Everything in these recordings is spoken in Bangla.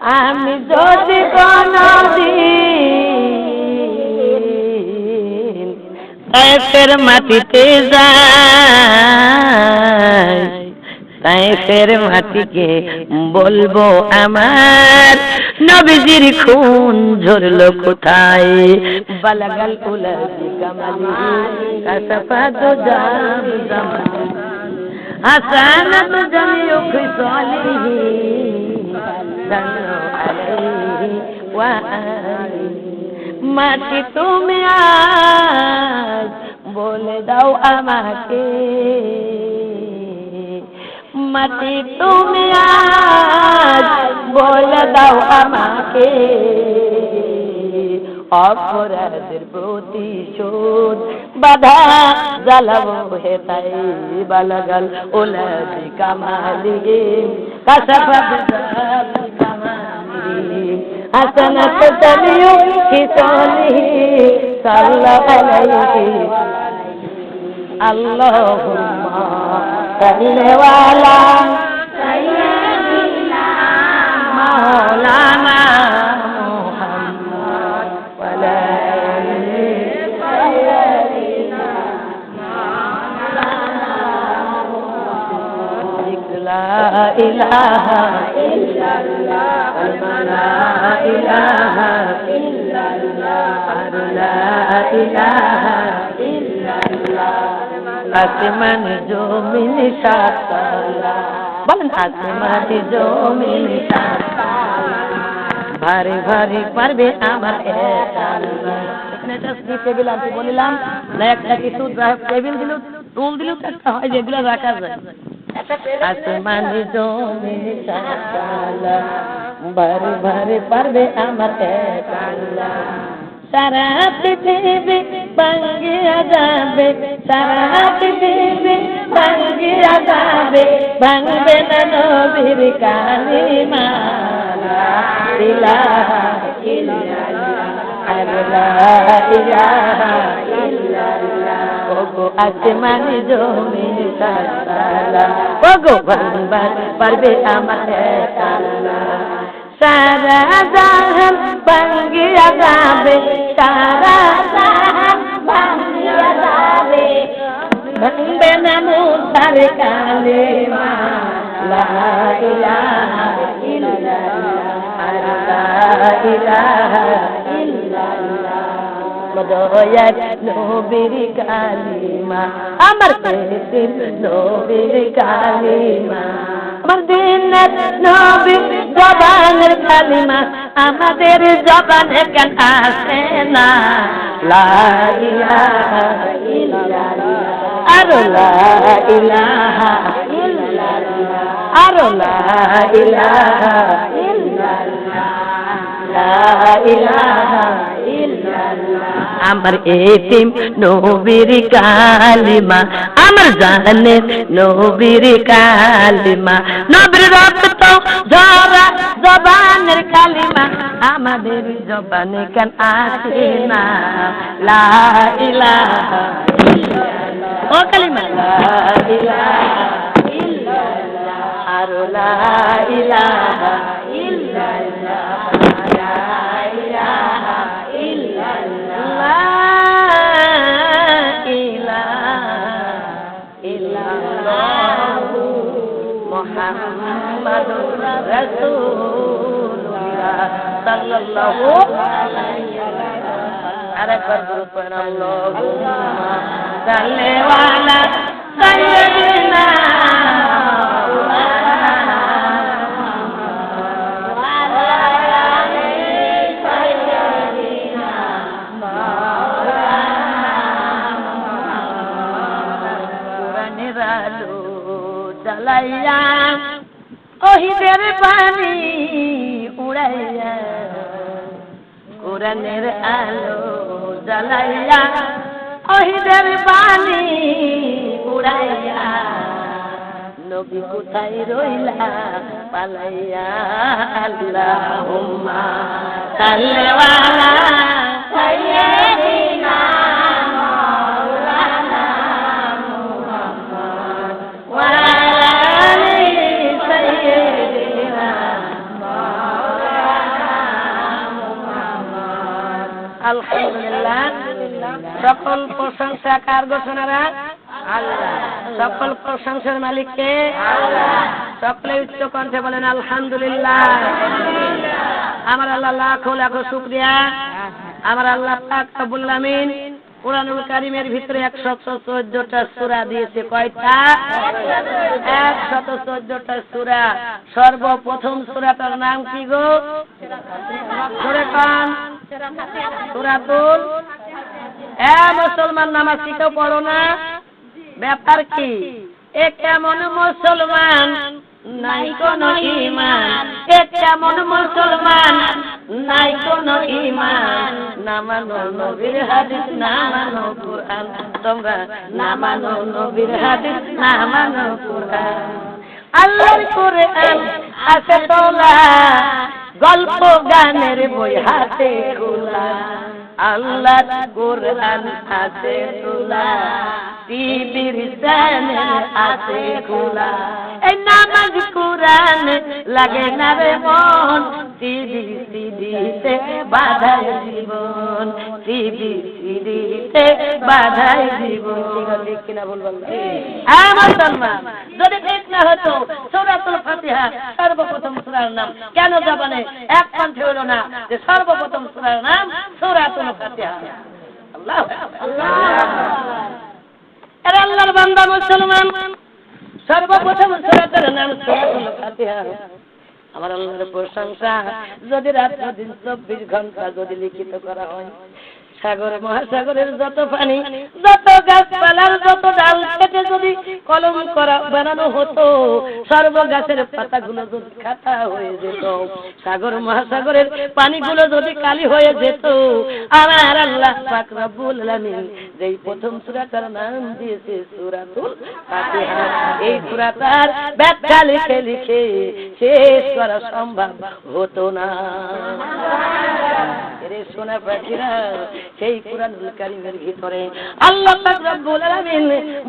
আমি যদি তাইফের মাটিতে যাই তাইফের মাটিকে বলব আমার। নবীজির খুন ঝরলো কোথায়? বালাগাল উলাদি কামালি কাসাফা তো জাম জামালি হাসানাত জামিউ খিসালিহি ওয়া আলিহি মাটি তুমি আজ বলে দাও আমাকে। মাটি তুমি আজ বলে দাও আমাকে। অপরাধের প্রতিশোধ বাধা জ্বালাবো হে তাই বালাগাল। ওলাদি কামালি কাসাফাত حسنة تلي خصاله صلى عليه. اللهم صل على سيدنا مولانا محمد وعلى سيدنا مولانا محمد. لا إله إلا الله. لا إله إلا الله لا إله إلا الله আসমান জমিন সাতালা বলেন আসমান জমিন সাতালা ভারী ভারী পারবে আমার একালা এখানে একটা টেবিল আছে বলিলাম না একটা কিছু টেবিল দিল টুল দিলেও তো একটা হয় যেগুলো রাখা যায় আসমান জমিন সাতালা ভারী ভারী পারবে আমার একালা সারা পৃথিবী ভাঙ্গিয়া যাবে, সারা পৃথিবী ভাঙ্গিয়া যাবে, ভাঙবে না নবীর কালিমা ইলাহা ইল্লাল্লাহ ইলাহা ইল্লাল্লাহ ওগো আসমানি জমিন সাতালা ওগো ভাঙবার পারবে আমার কালা সারা জাহান ভাঙ্গিয়া যাবে সারা জাহান ভাঙ্গিয়া যাবে ভাঙবে না মুসার কালেমা লা ইলাহা ইল্লাল্লাহ আর লা ইলাহা ইল্লাল্লাহ দয়ার নবীর কালিমা আমার পেটের নবীর কালিমা আমার দিনের নবী জবানের কালিমা আমাদের জবানে কেন আসে না? আর আর ইলাহা ইল্লাল্লাহ। আমার এতিম নবীর কালিমা, আমার জানে নবীর কালিমা। নবীর রক্ত জরা জবানের কালিমা, আমাদের জবানে কেন আসে না। লা ইলাহা ও কালিমা। লা ইলাহা ইল্লাল্লাহ। আর লা ইলাহা মুহাম্মাদুর রাসূলুল্লাহ সাল্লাল্লাহু আরেকবার বলুন পড়েন আল্লাহুম্মা সাল্লি আলা সাইয়্যিদিনা জ্বালাইয়া পানি উড়াইয়া কোরআনের আলো জ্বালাইয়া ওহিদের পানি উড়াইয়া নবী কোথায় রইলা পালাইয়া আল্লাহুম্মা সাল্লি সকল প্রশংসা কার ঘোষণারা আল্লাহ। সকল প্রশংসার মালিককে সকলে উচ্চ কণ্ঠে বলেন আলহামদুলিল্লাহ। আমার আল্লাহ লাখো লাখো শুক্রিয়া। আমার আল্লাহ পাক রব্বুল আমিন কোরআনুল কারিমের ভিতরে একশত চোদ্দটা সুরা দিয়েছে। কয়টা? একশত চোদ্দটা সুরা। সর্বপ্রথম সুরাটার নাম কি গো? সূরাতুল মুসলমান নামাজ শিখেও পড়ো না। ব্যাপার কি? এ কেমন মুসলমান? নাই কোন ইমান এ কেমন মুসলমান? নাই কোন ইমান না নবীর হাদিস, না মানো তোমরা না নবীর হাদিস আল্লাহর আছে তোলা। গল্প গানের বই হাতে খোলা। আল্লাহ কোরআন আছে তোলা টিভির চ্যানেল আছে খোলা। এই নামাজ কোরআন লাগে না রে মন টিভি সিডিতে বাধায় জীবন টিভি সিডিতে বাধায় জীবন। ঠিক কিনা বলবেন হ্যাঁ মুসলমান যদি ঠিক না হতো সূরাতুল ফাতিহা সর্বপ্রথম সূরার নাম কেন জাবানে এক কণ্ঠে হলো না যে সর্বপ্রথম সূরার নাম সূরাতুল ফাতিহা আল্লাহ আল্লাহ এরা আমার আল্লাহর প্রশংসা, যদি রাত দিন চব্বিশ ঘণ্টা যদি লিখিত করা হয়, সাগর, মহাসাগরের যত পানি, যত গাছপালার যত কলম করা বানানো হতো। সর্ব গাছের পাতাগুলো যদি খাতা হয়ে যেত, সাগর মহাসাগরের পানিগুলো যদি কালি হয়ে যেত, আমার আল্লাহ পাক রব্বুল আলামিন যেই প্রথম সূরাটার নাম দিয়েছে সূরাতুল এই সূরাটার ব্যাখ্যা লিখে লিখে শেষ করা সম্ভব হতো না। এরে সোনা পাখিরা সেই কোরআনুল কারিমের ভিতরে আল্লাহ পাক রব্বুল আলামিন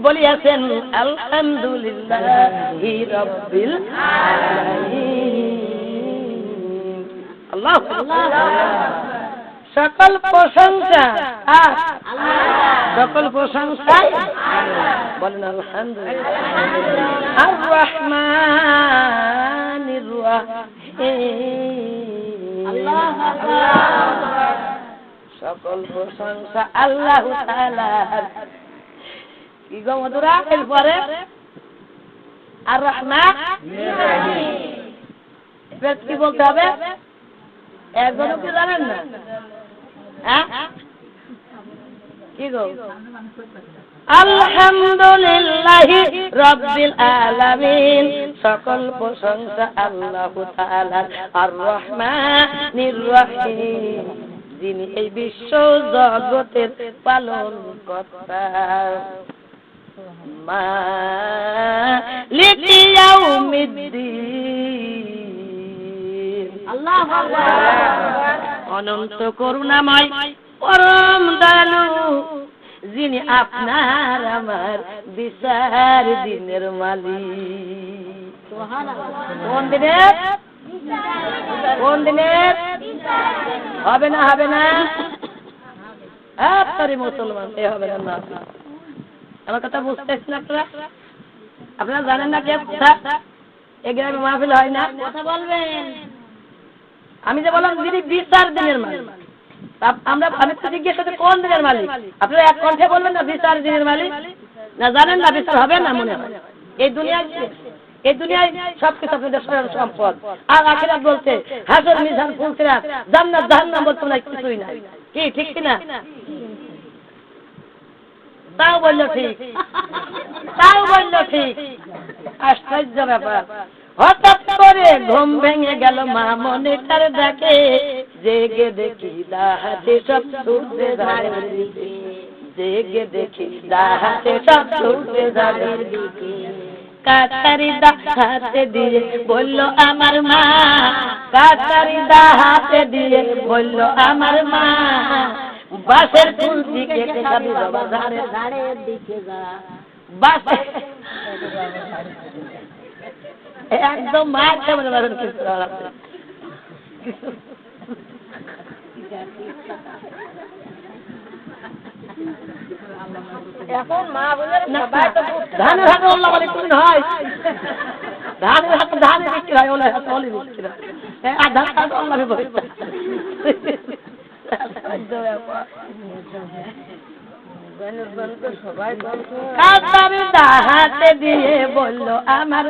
বলিয়াছেন, আলহামদুলিল্লাহি রাব্বিল আলামিন। আল্লাহ সকল প্রশংসা? সকল প্রশংসা। বলেন, আলহামদুলিল্লাহ আর রহমানির সকল প্রশংসা আল্লাহ কি গো মধুরা? এরপরে আর এবার কি বলতে হবে? একজনও কি জানেন না? হ্যাঁ? কি গো? আলহামদুলিল্লাহি রাব্বিল আলামিন। সকল প্রশংসা আল্লাহ তাআলার। আর রহমানির রহিম। যিনি এই বিশ্ব জগতের পালন কর্তা মালিকি ইয়াউমিদ্দিন। অনন্ত করুণাময় পরম দয়ালু যিনি আপনার আমার বিচার দিনের মালিক। কোন দিনের কোন দিনের হবে না হবে না? আপনারই মুসলমান এ হবে না না। আমার কথা বুঝতেছেন আপনারা? আপনারা জানেন না কে কথা? এ গ্রামে মাহফিল হয় না? কথা বলবেন। আমি যে বললাম যিনি বিচার দিনের মালিক। আপ- আমরা আমি তো জিজ্ঞেস কোন দিনের মালিক? আপনারা এক কণ্ঠে বলবেন না বিচার দিনের মালিক? না, জানেন না বিচার হবে না মনে হয়। এই দুনিয়ায় এই দুনিয়ায় সবকিছু আপনাদের স্বয়ং সম্পদ। আর আখিরাত বলতে, হাসর, মিজান ফুলসিরাত জান্নাত, জাহান্নাম বলতে না কিছুই নাই। কি, ঠিক কি না তাও বলল ঠিক। তাও বলল ঠিক। আশ্চর্য ব্যাপার। হঠাৎ করে ঘুম ভেঙে গেল মা মনিটার ডাকে জেগে দেখি হাতে সব ছুটতে ধারের জেগে দেখি হাতে সব ছুটতে ধারের দিকে। কাটারি দা হাতে দিয়ে বলল, আমার মা। কাটারি দা হাতে দিয়ে বলল, আমার মা। বাসের ফুল দিকে যাবি দিকে যা। একদম মার কেমন আপনি। এখন মা বলে সবাই তো ধানের হাতে হয়? ধানের হাতে ধানে বিক্রি হয় ওলার হাতে অলি বিক্রি হয়। এই আধার কার্ড অল্লাহ বলে সবাই হাতে দিয়ে বলল আমার